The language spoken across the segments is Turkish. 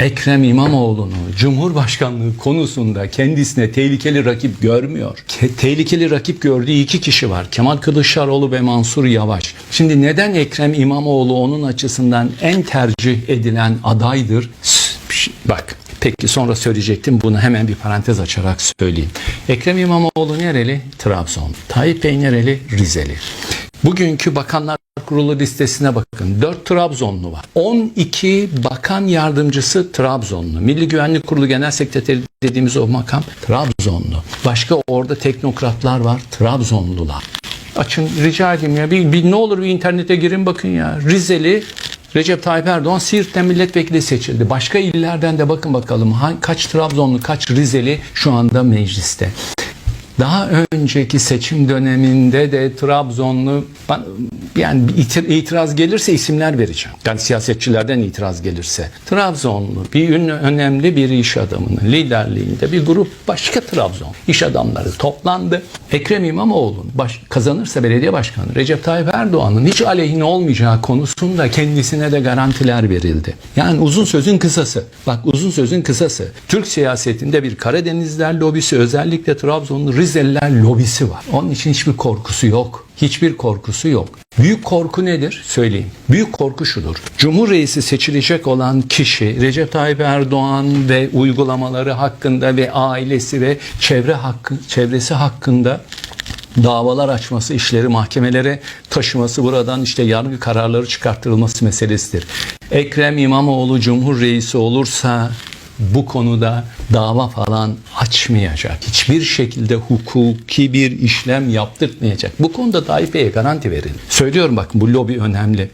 Ekrem İmamoğlu'nu Cumhurbaşkanlığı konusunda kendisine tehlikeli rakip görmüyor. Ke- tehlikeli rakip gördüğü iki kişi var. Kemal Kılıçdaroğlu ve Mansur Yavaş. Şimdi neden Ekrem İmamoğlu onun açısından en tercih edilen adaydır? S- ş- Bak Peki sonra söyleyecektim bunu hemen bir parantez açarak söyleyeyim. Ekrem İmamoğlu nereli? Trabzon. Tayyip Bey nereli? Rizeli. Bugünkü Bakanlar Kurulu listesine bakın. 4 Trabzonlu var. 12 bakan yardımcısı Trabzonlu. Milli Güvenlik Kurulu Genel Sekreteri dediğimiz o makam Trabzonlu. Başka orada teknokratlar var. Trabzonlular. Açın rica edeyim ya. Bir, bir ne olur bir internete girin bakın ya. Rizeli Recep Tayyip Erdoğan Siirt'ten milletvekili seçildi. Başka illerden de bakın bakalım kaç Trabzonlu, kaç Rizeli şu anda mecliste. Daha önceki seçim döneminde de Trabzonlu yani bir itir- itiraz gelirse isimler vereceğim. Yani siyasetçilerden itiraz gelirse. Trabzonlu bir ün- önemli bir iş adamının liderliğinde bir grup başka Trabzon iş adamları toplandı. Ekrem İmamoğlu'nun baş, kazanırsa belediye başkanı Recep Tayyip Erdoğan'ın hiç aleyhine olmayacağı konusunda kendisine de garantiler verildi. Yani uzun sözün kısası. Bak uzun sözün kısası. Türk siyasetinde bir Karadenizler lobisi özellikle Trabzonlu Rizeliler lobisi var. Onun için hiçbir korkusu yok. Hiçbir korkusu yok. Büyük korku nedir? Söyleyeyim. Büyük korku şudur. Cumhur seçilecek olan kişi Recep Tayyip Erdoğan ve uygulamaları hakkında ve ailesi ve çevre hakkı, çevresi hakkında davalar açması, işleri mahkemelere taşıması, buradan işte yargı kararları çıkarttırılması meselesidir. Ekrem İmamoğlu Cumhur olursa bu konuda dava falan açmayacak. Hiçbir şekilde hukuki bir işlem yaptırtmayacak. Bu konuda Tayyip Bey'e garanti verin. Söylüyorum bakın bu lobi önemli.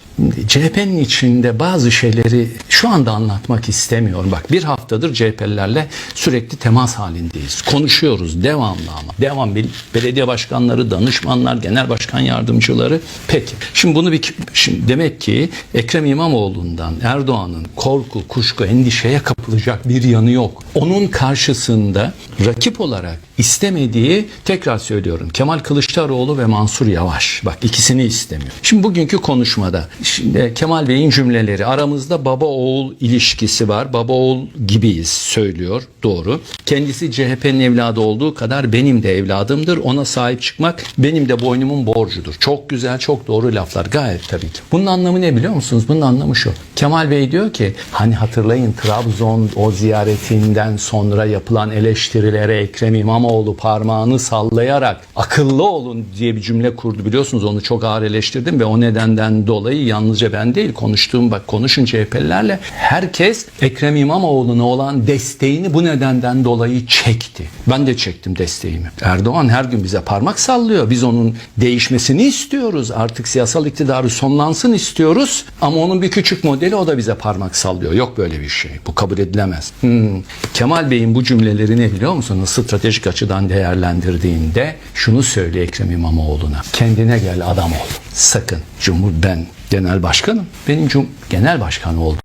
CHP'nin içinde bazı şeyleri şu anda anlatmak istemiyorum. Bak bir haftadır CHP'lilerle sürekli temas halindeyiz. Konuşuyoruz devamlı ama. Devam belediye başkanları, danışmanlar, genel başkan yardımcıları. Peki. Şimdi bunu bir şimdi demek ki Ekrem İmamoğlu'ndan Erdoğan'ın korku, kuşku, endişeye kapılacak bir yanı yok. Onun karşısında rakip olarak istemediği tekrar söylüyorum Kemal Kılıçdaroğlu ve Mansur Yavaş. Bak ikisini istemiyor. Şimdi bugünkü konuşmada şimdi Kemal Bey'in cümleleri aramızda baba oğul ilişkisi var. Baba oğul gibiyiz söylüyor. Doğru. Kendisi CHP'nin evladı olduğu kadar benim de evladımdır. Ona sahip çıkmak benim de boynumun borcudur. Çok güzel, çok doğru laflar. Gayet tabii ki. Bunun anlamı ne biliyor musunuz? Bunun anlamı şu. Kemal Bey diyor ki hani hatırlayın Trabzon o ziyaretinden sonra yapılan eleştirilere Ekrem İmamoğlu parmağını sallayarak akıllı olun diye bir cümle kurdu. Biliyorsunuz onu çok ağır eleştirdim ve o nedenden dolayı yalnızca ben değil konuştuğum bak konuşun CHP'lilerle herkes Ekrem İmamoğlu'na olan desteğini bu nedenden dolayı çekti. Ben de çektim desteğimi. Erdoğan her gün bize parmak sallıyor. Biz onun değişmesini istiyoruz. Artık siyasal iktidarı sonlansın istiyoruz. Ama onun bir küçük modeli o da bize parmak sallıyor. Yok böyle bir şey. Bu kabul edilemez. Hmm. Kemal Bey'in bu cümleleri ne biliyor musunuz? Stratejik açıdan değerlendirdiğinde şunu söyle Ekrem İmamoğlu'na. Kendine gel adam ol. Sakın. Cumhur ben genel başkanım. Benim cum genel başkan olduğum